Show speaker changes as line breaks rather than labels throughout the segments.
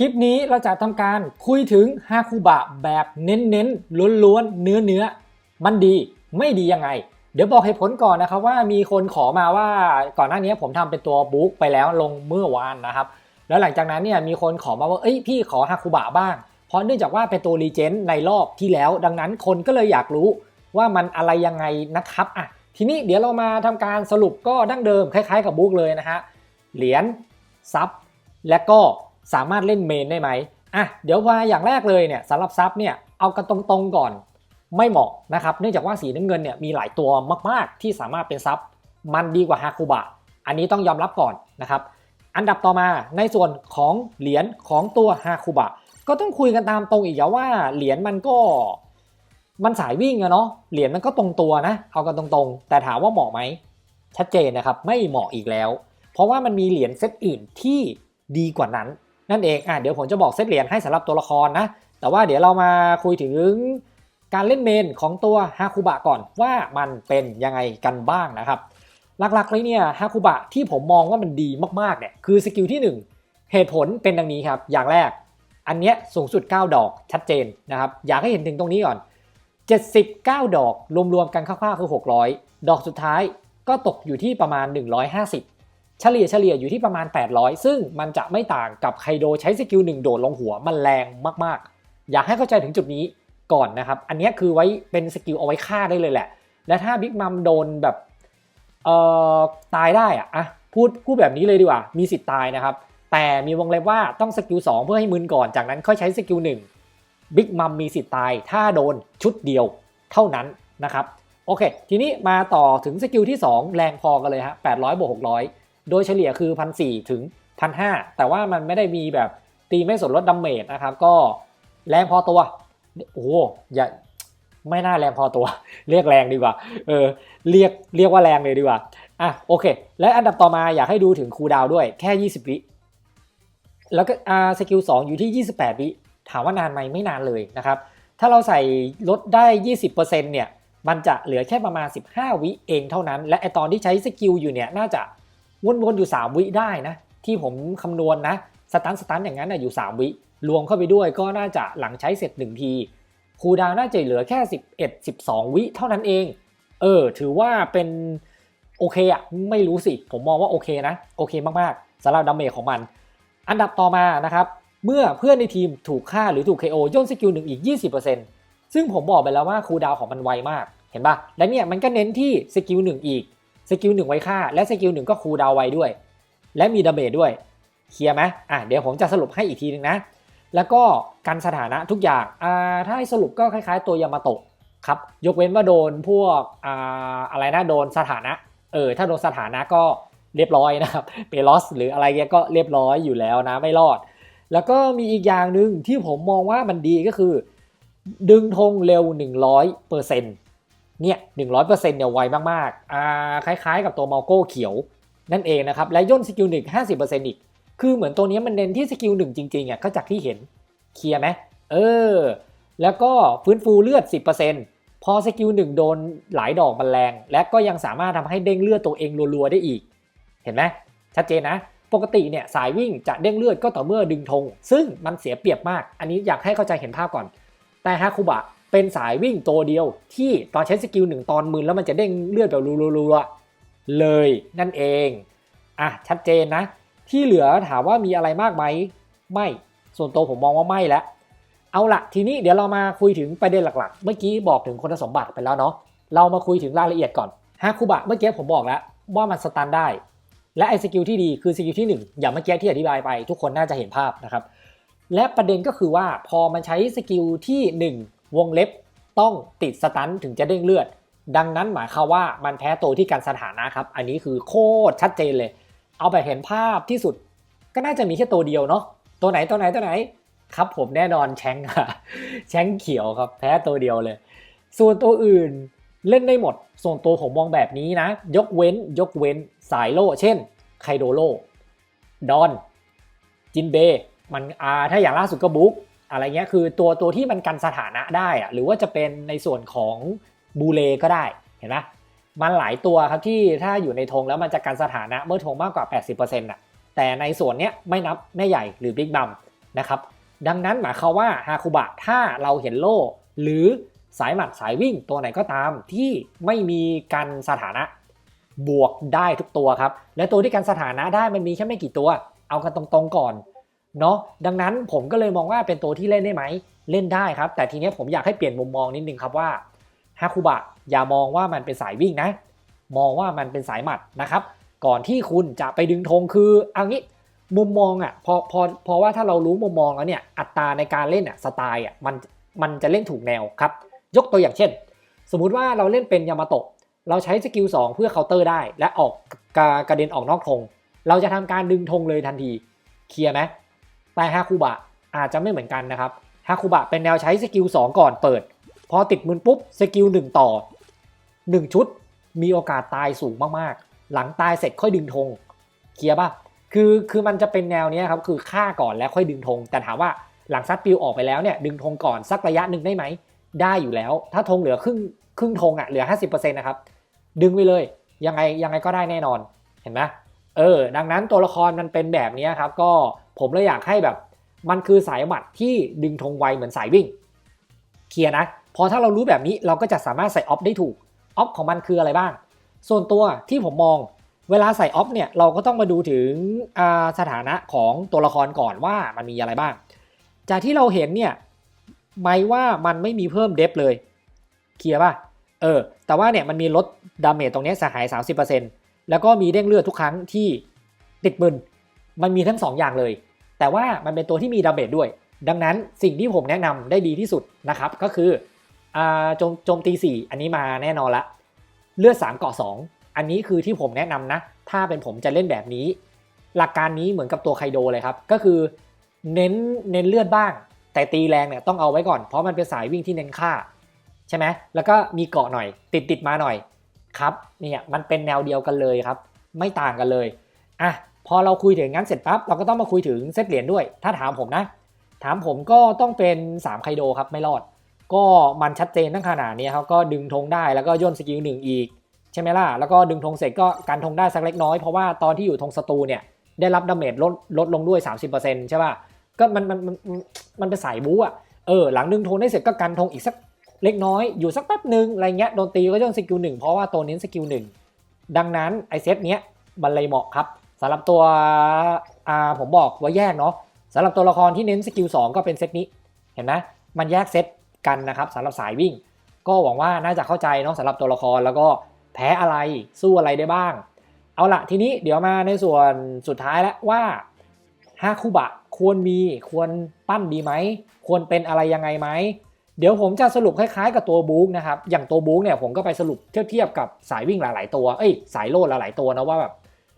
คลิปนี้เราจะทำการคุยถึงฮาคุบะแบบเน้นๆล้วนๆเนื้อเนื้อๆมันดีไม่ดียังไง เดี๋ยวบอกเหตุผลก่อนนะครับว่ามีคนขอมาว่าก่อนหน้านี้ผมทำเป็นตัวบุ๊กไปแล้วลงเมื่อวานนะครับ แล้วหลังจากนั้นเนี่ยมีคนขอมาว่าเอ้ยพี่ขอฮาคุบะบ้าง เพราะเนื่องจากว่าเป็นตัวรีเจนในรอบที่แล้ว ดังนั้นคนก็เลยอยากรู้ว่ามันอะไรยังไงนะครับอะทีนี้เดี๋ยวเรามาทำการสรุปก็ดั้งเดิมคล้ายๆกับบุ๊กเลยนะฮะเหรียญซับและก็ สามารถเล่นเมนได้ไหมอะเดี๋ยวมาอย่างแรกเลยเนี่ยสำหรับซับเนี่ยเอากันตรงๆก่อนไม่เหมาะนะครับเนื่องจากว่าสีน้ำเงินเนี่ยมีหลายตัวมากๆ ที่สามารถเป็นซับมันดีกว่าฮาคุบะอันนี้ต้องยอมรับก่อนนะครับอันดับต่อมาในส่วนของเหรียญของตัวฮาคุบะก็ต้องคุยกันตามตรงอีกแล้วว่าเหรียญมันก็มันสายวิ่งอะเนาะเหรียญมันก็ตรงตัวนะเอากันตรงๆ แต่ถามว่าเหมาะไหมชัดเจนนะครับไม่เหมาะอีกแล้ว เพราะว่ามันมีเหรียญเซตอื่นที่ดีกว่านั้น นั่นเองอะเดี๋ยวผมจะบอกเซตเหรียญให้สำหรับตัวละครนะ แต่ว่าเดี๋ยวเรามาคุยถึงการเล่นเมนของตัวฮาคุบะก่อนว่ามันเป็นยังไงกันบ้างนะครับ หลักๆเลยเนี่ยฮาคุบะที่ผมมองว่ามันดีมากๆเนี่ยคือสกิลที่ 1 เหตุผลเป็นดังนี้ครับ อย่างแรก อันเนี้ยสูงสุด 9 ดอกชัดเจนนะครับ อยากให้เห็นถึงตรงนี้ก่อน 79 ดอกรวมๆกันคร่าวๆคือ 600 ดอกสุดท้ายก็ตกอยู่ที่ประมาณ 150 เฉลี่ยเฉลี่ยอยู่ที่ประมาณ 800 ซึ่งมันจะไม่ต่างกับไคโดใช้สกิล1 โดดลงหัวมันแรงมากๆ อยากให้เข้าใจถึงจุดนี้ก่อนนะครับ อันนี้คือไว้เป็นสกิลเอาไว้ฆ่าได้เลยแหละ และถ้าบิ๊กมัมโดนแบบเอ่อตายได้อะอะพูดพูดแบบนี้เลยดีกว่า มีสิทธิ์ตายนะครับ แต่มีวงเล็บว่าต้องสกิล2เพื่อให้มึนก่อน จากนั้นค่อยใช้สกิล1บิ๊กมัมมีสิทธิ์ตาย ถ้าโดนชุดเดียวเท่านั้นนะครับ โอเค ทีนี้มาต่อถึงสกิลที่ 2 แรงพอกันเลยฮะ800บวก600 โดยเฉลี่ยคือ1,400ถึง1,500แต่ว่ามันไม่ได้มีแบบตีไม่สนลดดัมเมจนะครับ ก็แรงพอตัวโอ้อย่าไม่น่าแรงพอตัว เรียกแรงดีกว่า เออ เรียกเรียกว่าแรงเลยดีกว่า อะโอเค และอันดับต่อมาอยากให้ดูถึงคูดาวด้วยแค่ 20 วิ แล้วก็อ่าสกิล2อยู่ที่ 28 วิ ถามว่านานไหมไม่นานเลยนะครับ ถ้าเราใส่ลดได้ 20%เนี่ย มันจะเหลือแค่ประมาณ 15 วิเองเท่านั้น และไอตอนที่ใช้สกิลอยู่เนี่ยน่าจะ วนๆอยู่ 3 วิได้นะ ที่ผมคำนวณนะสตันสตันอย่างนั้นนะอยู่ 3 วิรวมเข้าไปด้วยก็น่าจะหลังใช้เสร็จ 1 ทีคูดาวน่าจะเหลือแค่ 11 12 วิเท่านั้นเอง เออ ถือว่าเป็นโอเคอะไม่รู้สิ ผมมองว่าโอเคนะ โอเคมากๆสำหรับดาเมจของมัน อันดับต่อมานะครับ เมื่อเพื่อนในทีมถูกฆ่าหรือถูก KO ย่นสกิลหนึ่งอีก 20%ซึ่งผมบอกไปแล้วว่าคูดาวของมันไวมาก เห็นปะและเนี่ยมันก็เน้นที่สกิลหนึ่งอีก สกิลหนึ่งไว้ฆ่า และสกิลหนึ่งก็คูลดาวไว้ด้วย และมีดาเมจด้วย เคลียร์ไหมอะเดี๋ยวผมจะสรุปให้อีกทีหนึ่งนะ แล้วก็การสถานะทุกอย่างอ่าถ้าให้สรุปก็คล้ายๆ ตัวยามาโตะครับยกเว้นว่าโดนพวกอ่าอะไรนะโดนสถานะเออถ้าโดนสถานะก็เรียบร้อยนะครับเปลอสหรืออะไรเงี้ยก็เรียบร้อยอยู่แล้วนะไม่รอด แล้วก็มีอีกอย่างหนึ่งที่ผมมองว่ามันดีก็คือ ดึงธงเร็ว 100%เนี่ เนี่ย100%เปอร์เซ็นต์เนี่ยไวมากๆอ่าคล้ายๆ กับตัวมาโก้เขียวนั่นเองนะครับ และย่นสกิลหนึ่ง50%อีก คือเหมือนตัวนี้มันเน้นที่สกิลหนึ่งจริงๆอะก็จากที่เห็นเคลียร์ไหมเออ แล้วก็ฟื้นฟูเลือด10%พอสกิลหนึ่งโดนหลายดอกมันแรง และก็ยังสามารถทำให้เด้งเลือดตัวเองรัวๆได้อีก เห็นไหมชัดเจนนะ ปกติเนี่ยสายวิ่งจะเด้งเลือดก็ต่อเมื่อดึงธงซึ่งมันเสียเปรียบมาก อันนี้อยากให้เข้าใจเห็นภาพก่อน แต่ฮาคุบะ เป็นสายวิ่งตัวเดียวที่ตอนใช้สกิลหนึ่งตอนมืนแล้วมันจะเด้งเลือดแบบรัวๆเลยนั่นเองอะชัดเจนนะ ที่เหลือถามว่ามีอะไรมากไหมไม่ ส่วนตัวผมมองว่าไม่แล้วเอาละทีนี้เดี๋ยวเรามาคุยถึงประเด็นหลักๆ เมื่อกี้บอกถึงคุณสมบัติไปแล้วเนาะเรามาคุยถึงรายละเอียดก่อนฮาคุบะเมื่อกี้ผมบอกแล้วว่ามันสตันได้ และไอ้สกิลที่ดีคือสกิลที่ 1 อย่างเมื่อกี้ที่อธิบายไป ทุกคนน่าจะเห็นภาพนะครับ และประเด็นก็คือว่าพอมันใช้สกิลที่ 1 วงเล็บต้องติดสตันถึงจะเด้งเลือด ดังนั้นหมายความว่ามันแพ้ตัวที่การสถานะครับ อันนี้คือโคตรชัดเจนเลย เอาไปเห็นภาพที่สุด ก็น่าจะมีแค่ตัวเดียวเนาะตัวไหนตัวไหนตัวไหนครับผมแน่นอนแชงค่ะแชงเขียวครับแพ้ตัวเดียวเลย ส่วนตัวอื่นเล่นได้หมด ส่วนตัวผมมองแบบนี้นะ ยกเว้นยกเว้นสายโล่ เช่น ไคโดโลดอน จินเบ มันอาถ้าอย่างล่าสุดก็บุ๊ก อะไรเงี้ยคือตัวตัวที่มันกันสถานะได้อะหรือว่าจะเป็นในส่วนของบูเลก็ได้เห็นไหมมันหลายตัวครับที่ถ้าอยู่ในธงแล้วมันจะกันสถานะเมื่อธงมากกว่า 80%น่ะแต่ในส่วนเนี้ยไม่นับแม่ใหญ่หรือบิ๊กบัมนะครับดังนั้นหมายความว่าฮาคุบะถ้าเราเห็นโล่หรือสายหมัดสายวิ่งตัวไหนก็ตามที่ไม่มีการสถานะบวกได้ทุกตัวครับ และตัวที่การสถานะได้มันมีแค่ไม่กี่ตัว เอากันตรงๆก่อน เนาะดังนั้นผมก็เลยมองว่าเป็นตัวที่เล่นได้ไหม เล่นได้ครับ แต่ทีนี้ผมอยากให้เปลี่ยนมุมมองนิดนึงครับว่าฮาคุบะอย่ามองว่ามันเป็นสายวิ่งนะ มองว่ามันเป็นสายหมัดนะครับ ก่อนที่คุณจะไปดึงธงคือเอางี้มุมมองอะพอพอพอว่าถ้าเรารู้มุมมองแล้วเนี่ยอัตราในการเล่นอะสไตล์อะมันมันจะเล่นถูกแนวครับ ยกตัวอย่างเช่น สมมุติว่าเราเล่นเป็นยามาโตะเราใช้สกิล2เพื่อเคาน์เตอร์ได้ และออกกากระเด็นออกนอกธงเราจะทำการดึงธงเลยทันทีเคลียร์ไหม แต่ฮาคุบะอาจจะไม่เหมือนกันนะครับฮาคุบะเป็นแนวใช้สกิล2ก่อนเปิด พอติดมือปุ๊บสกิล1ต่อ 1 ชุด มีโอกาสตายสูงมากๆ หลังตายเสร็จค่อยดึงธงเคลียร์ป่ะคือคือมันจะเป็นแนวนี้ครับคือฆ่าก่อนแล้วค่อยดึงธงแต่ถามว่าหลังซัดปิวออกไปแล้วเนี่ยดึงธงก่อนสักระยะหนึ่งได้ไหมได้อยู่แล้ว ถ้าธงเหลือครึ่งครึ่งธงอะเหลือ 50%นะครับดึงไปเลยยังไงยังไงก็ได้แน่นอนเห็นไหมเออดังนั้นตัวละครมันเป็นแบบนี้ครับก็ ผมเลยอยากให้แบบ มันคือสายหมัดที่ดึงธงไวเหมือนสายวิ่ง เคลียร์นะ พอถ้าเรารู้แบบนี้เราก็จะสามารถใส่ออฟได้ถูก ออฟของมันคืออะไรบ้าง ส่วนตัวที่ผมมองเวลาใส่ออฟเนี่ยเราก็ต้องมาดูถึงสถานะของตัวละครก่อนว่ามันมีอะไรบ้าง จากที่เราเห็นเนี่ยไม่ว่ามันไม่มีเพิ่มเดฟเลย เคลียร์ป่ะ เออ แต่ว่าเนี่ยมันมีลดดาเมจตรงนี้สหาย 30%แล้วก็มีเด้งเลือดทุกครั้งที่ติดมึน มันมีทั้ง 2 อย่างเลย แต่ว่ามันเป็นตัวที่มีดาเมจด้วย ดังนั้นสิ่งที่ผมแนะนำได้ดีที่สุดนะครับก็คือโจมโจมตี 4 อันนี้มาแน่นอนละ เลือด3เกาะ2 อันนี้คือที่ผมแนะนำนะ ถ้าเป็นผมจะเล่นแบบนี้ หลักการนี้เหมือนกับตัวไคโดเลยครับ ก็คือเน้นเน้นเลือดบ้าง แต่ตีแรงเนี่ยต้องเอาไว้ก่อน เพราะมันเป็นสายวิ่งที่เน้นค่า ใช่ไหมแล้วก็มีเกาะหน่อย ติดติดมาหน่อยครับเนี่ยมันเป็นแนวเดียวกันเลยครับ ไม่ต่างกันเลยอะ พอเราคุยถึงงั้นเสร็จปั๊บเราก็ต้องมาคุยถึงเซตเหรียญด้วย ถ้าถามผมนะ ถามผมก็ต้องเป็น3ไคโดครับไม่รอด ก็มันชัดเจนตั้งขนาดนี้ครับก็ดึงธงได้แล้วก็ย่นสกิลหนึ่งอีกใช่ไหมล่ะแล้วก็ดึงธงเสร็จก็การธงได้สักเล็กน้อยเพราะว่าตอนที่อยู่ธงศัตรูเนี่ยได้รับดาเมจลดลดลงด้วย 30%ใช่ป่ะก็มันมันมันมันเป็นสายบู๊อะเออหลังดึงธงได้เสร็จก็กันธงอีกสักเล็กน้อยอยู่สักแป๊บหนึ่งอะไรเงี้ยโดนตีก็ย่นสกิลหนึ่งเพราะว่าตัวนี้สกิลหนึ่งดังนั้นไอเซตเนี้ยมันเลยเหมาะครับ สำหรับตัวอ่าผมบอกว่าแยกเนาะสำหรับตัวละครที่เน้นสกิล2ก็เป็นเซตนี้ เห็นไหมมันแยกเซตกันนะครับสำหรับสายวิ่ง ก็หวังว่าน่าจะเข้าใจเนาะสำหรับตัวละครแล้วก็แพ้อะไรสู้อะไรได้บ้าง เอาละทีนี้เดี๋ยวมาในส่วนสุดท้ายแล้วว่าฮาคุบะควรมีควรปั้นดีไหม ควรเป็นอะไรยังไงไหม เดี๋ยวผมจะสรุปคล้ายๆ กับตัวบุ๊กนะครับ อย่างตัวบุ๊กเนี่ยผมก็ไปสรุปเทียบเทียบกับสายวิ่งหลาย ๆ ตัว เอ้ยสายโลดหลายๆตัวนะว่าแบบ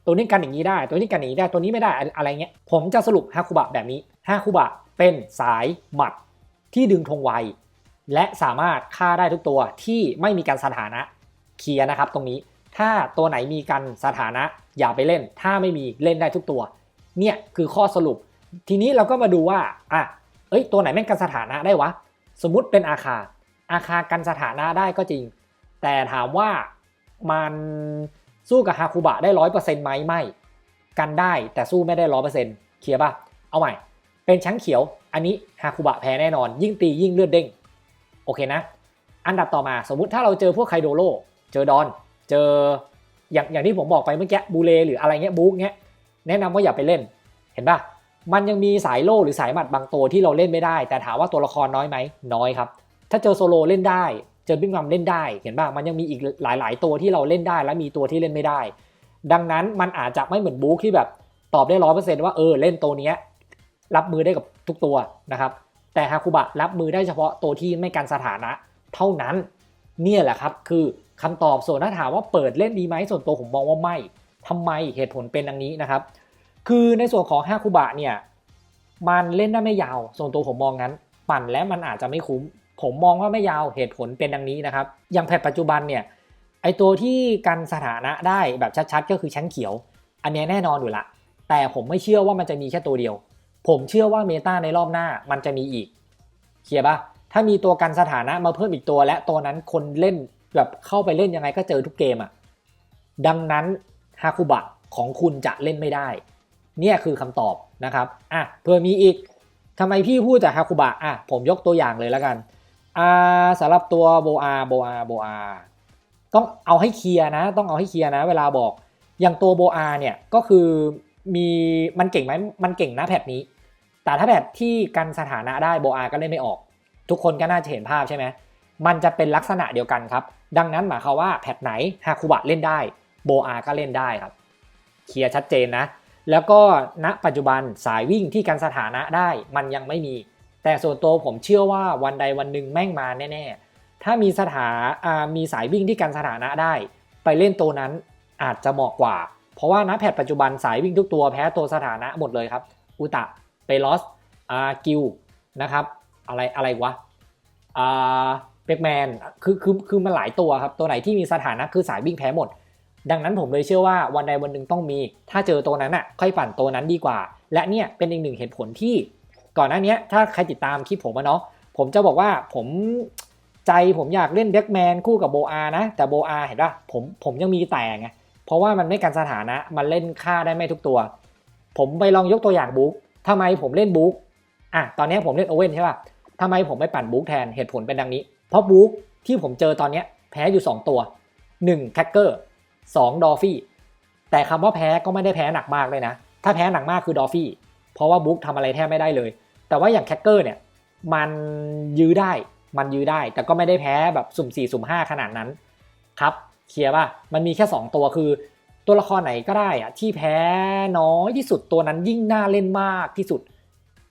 ตัวนี้กันอย่างนี้ได้ ตัวนี้กันอย่างนี้ได้ ตัวนี้ไม่ได้อะไรเงี้ย ผมจะสรุปฮาคุบะแบบนี้ฮาคุบะเป็นสายหมัดที่ดึงธงไว และสามารถฆ่าได้ทุกตัวที่ไม่มีการสถานะเคลียร์นะครับตรงนี้ ถ้าตัวไหนมีการสถานะอย่าไปเล่น ถ้าไม่มีเล่นได้ทุกตัว เนี่ยคือข้อสรุป ทีนี้เราก็มาดูว่าอะเอ้ยตัวไหนแม่งกันสถานะได้วะ สมมุติเป็นอาคาอาคากันสถานะได้ก็จริง แต่ถามว่ามัน สู้กับฮาคุบะได้ร้อยเปอร์เซ็นต์ไหมไม่ กันได้แต่สู้ไม่ได้ร้อยเปอร์เซ็นต์เคลียร์ป่ะ เอาใหม่ เป็นช้างเขียว อันนี้ฮาคุบะแพ้แน่นอน ยิ่งตียิ่งเลือดเด้ง โอเคนะ อันดับต่อมาสมมุติถ้าเราเจอพวกไคโดโรเจอดอน เจออย่างอย่างที่ผมบอกไปเมื่อกี้บูเลหรืออะไรเงี้ยบุ๊กเงี้ยแนะนำว่าอย่าไปเล่น เห็นป่ะ มันยังมีสายโล่หรือสายหมัดบางตัวที่เราเล่นไม่ได้ แต่ถามว่าตัวละครน้อยไหมน้อยครับ ถ้าเจอโซโลเล่นได้ เจอบิ๊กมัมเล่นได้เห็นป่ะมันยังมีอีกหลาย ๆ ตัวที่เราเล่นได้และมีตัวที่เล่นไม่ได้ ดังนั้นมันอาจจะไม่เหมือนบุ๊กที่แบบตอบได้ร้อยเปอร์เซ็นต์ว่าเออเล่นตัวเนี้ยรับมือได้กับทุกตัวนะครับแต่ฮาคุบะรับมือได้เฉพาะตัวที่ไม่การสถานะ เท่านั้นเนี่ยแหละครับคือคำตอบส่วนถ้าถามว่าเปิดเล่นดีไหมส่วนตัวผมมองว่าไม่ทำไมเหตุผลเป็นดังนี้นะครับ คือในส่วนของฮาคุบะเนี่ยมันเล่นได้ไม่ยาว ส่วนตัวผมมองงั้น ปั่นแล้วมันอาจจะไม่คุ้ม ผมมองว่าไม่ยาวเหตุผลเป็นดังนี้นะครับอย่างแพทปัจจุบันเนี่ยไอตัวที่กันสถานะได้แบบชัดๆ ก็คือชั้นเขียว อันนี้แน่นอนอยู่ละ แต่ผมไม่เชื่อว่ามันจะมีแค่ตัวเดียว ผมเชื่อว่าเมตาในรอบหน้ามันจะมีอีกเคลียร์ปะถ้ามีตัวกันสถานะมาเพิ่มอีกตัวและตัวนั้นคนเล่นแบบเข้าไปเล่นยังไงก็เจอทุกเกมอะ่ะดังนั้นฮาคุบะของคุณจะเล่นไม่ได้ เนี่ยคือคำตอบนะครับอะเพื่อมีอีกทำไมพี่พูดแต่ฮาคุบะอะผมยกตัวอย่างเลยแล้วกัน อาสำหรับตัวโบอาโบอาโบอาต้องเอาให้เคลียร์นะ ต้องเอาให้เคลียร์นะ เวลาบอก อย่างตัวโบอาเนี่ยก็คือมีมันเก่งไหมมันเก่งนะแพทนี้ แต่ถ้าแพทที่กันสถานะได้โบอาก็เล่นไม่ออก ทุกคนก็น่าจะเห็นภาพใช่ไหมมันจะเป็นลักษณะเดียวกันครับ ดังนั้นหมายความว่าแพทไหนฮาคุบะเล่นได้โบอาก็เล่นได้ครับ เคลียร์ชัดเจนนะ แล้วก็ณปัจจุบันสายวิ่งที่กันสถานะได้มันยังไม่มี แต่ส่วนตัวผมเชื่อว่าวันใดวันหนึ่งแม่งมาแน่ๆ ถ้ามีสถาามีสายวิ่งที่กันสถานะได้ ไปเล่นตัวนั้นอาจจะเหมาะกว่า เพราะว่าณแพทปัจจุบันสายวิ่งทุกตัวแพ้ตัวสถานะหมดเลยครับ อุตะเปลอสอากิวนะครับ อะไรอะไรวะอ่าเปกแมนคือคือคือมันหลายตัวครับ ตัวไหนที่มีสถานะคือสายวิ่งแพ้หมด ดังนั้นผมเลยเชื่อว่าวันใดวันหนึ่งต้องมี ถ้าเจอตัวนั้นอะค่อยปั่นตัวนั้นดีกว่า และเนี่ยเป็นอีกหนึ่งเหตุผลที่ ก่อนหน้านี้ถ้าใครติดตามคลิปผมอะเนาะผมจะบอกว่าผมใจผมอยากเล่นเด็กแมนคู่กับโบอานะ แต่โบอาเห็นป่ะผมผมยังมีแต่ไงเพราะว่ามันไม่กันสถานะมันเล่นค่าได้ไม่ทุกตัว ผมไปลองยกตัวอย่างบุ๊กทำไมผมเล่นบุ๊กอะตอนนี้ผมเล่นโอเว่นใช่ป่ะทำไมผมไม่ปั่นบุ๊กแทนเหตุผลเป็นดังนี้ เพราะบุ๊กที่ผมเจอตอนนี้แพ้อยู่ 2 ตัว1แคคเกอร์2ดอฟฟี่แต่คำว่าแพ้ก็ไม่ได้แพ้หนักมากเลยนะ ถ้าแพ้หนักมากคือดอฟฟี่ เพราะว่าบุ๊กทำอะไรแทบไม่ได้เลย แต่ว่าอย่างแคคเกอร์เนี่ยมันยื้อได้มันยื้อได้ แต่ก็ไม่ได้แพ้แบบสุ่ม4สุ่ม5 ขนาดนั้นครับเคลียร์ป่ะมันมีแค่ 2 ตัวคือ ตัวละครไหนก็ได้อะที่แพ้น้อยที่สุดตัวนั้นยิ่งน่าเล่นมากที่สุด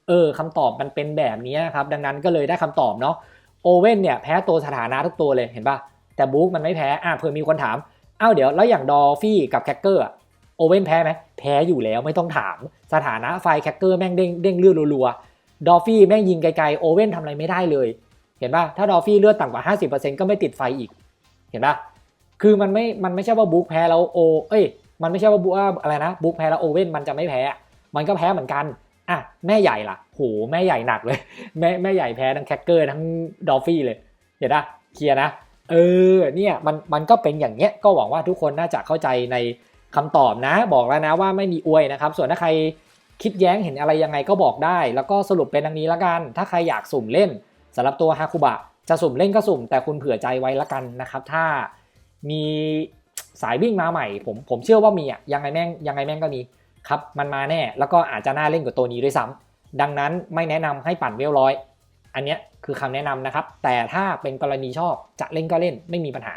เออคำตอบมันเป็นแบบนี้ครับดังนั้นก็เลยได้คำตอบเนาะโอเว่นเนี่ยแพ้ตัวสถานะทุกตัวเลยเห็นป่ะแต่บุ๊กมันไม่แพ้อะเผื่อมีคนถามอ้าวเดี๋ยวแล้วอย่างดอฟี่กับแคคเกอร์ โอเว่นแพ้ไหมแพ้อยู่แล้วไม่ต้องถาม สถานะไฟแคคเกอร์แม่งเด้งเด้งเลือดรัวๆดอฟฟี่แม่งยิงไกลๆโอเว่นทำอะไรไม่ได้เลย เห็นป่ะถ้าดอฟฟี่เลือดต่ำกว่า 50%ก็ไม่ติดไฟอีก เห็นป่ะคือมันไม่มันไม่ใช่ว่าบุ๊กแพ้แล้วโอเอ้ยมันไม่ใช่ว่าบุ๊กอะไรนะบุ๊กแพ้แล้วโอเว่นมันจะไม่แพ้มันก็แพ้เหมือนกันอะแม่ใหญ่ล่ะโหแม่ใหญ่หนักเลย แม่แม่ใหญ่แพ้ทั้งแคคเกอร์ทั้งดอฟฟี่เลยเห็นป่ะเคลียร์นะเออเนี่ยมันมันก็เป็นอย่างเงี้ยก็หวังว่าทุกคนน่าจะเข้าใจใน คำตอบนะ บอกแล้วนะว่าไม่มีอวยนะครับ ส่วนถ้าใครคิดแย้งเห็นอะไรยังไงก็บอกได้ แล้วก็สรุปเป็นดังนี้ละกัน ถ้าใครอยากสุ่มเล่นสำหรับตัวฮาคุบะจะสุ่มเล่นก็สุ่ม แต่คุณเผื่อใจไว้ละกันนะครับ ถ้ามีสายวิ่งมาใหม่ ผมผมเชื่อว่ามีอะยังไงแม่งยังไงแม่งก็มีครับมันมาแน่ แล้วก็อาจจะน่าเล่นกว่าตัวนี้ด้วยซ้ำดังนั้นไม่แนะนำให้ปั่นเวลร้อยอันนี้คือคำแนะนำนะครับ แต่ถ้าเป็นกรณีชอบจะเล่นก็เล่นไม่มีปัญหา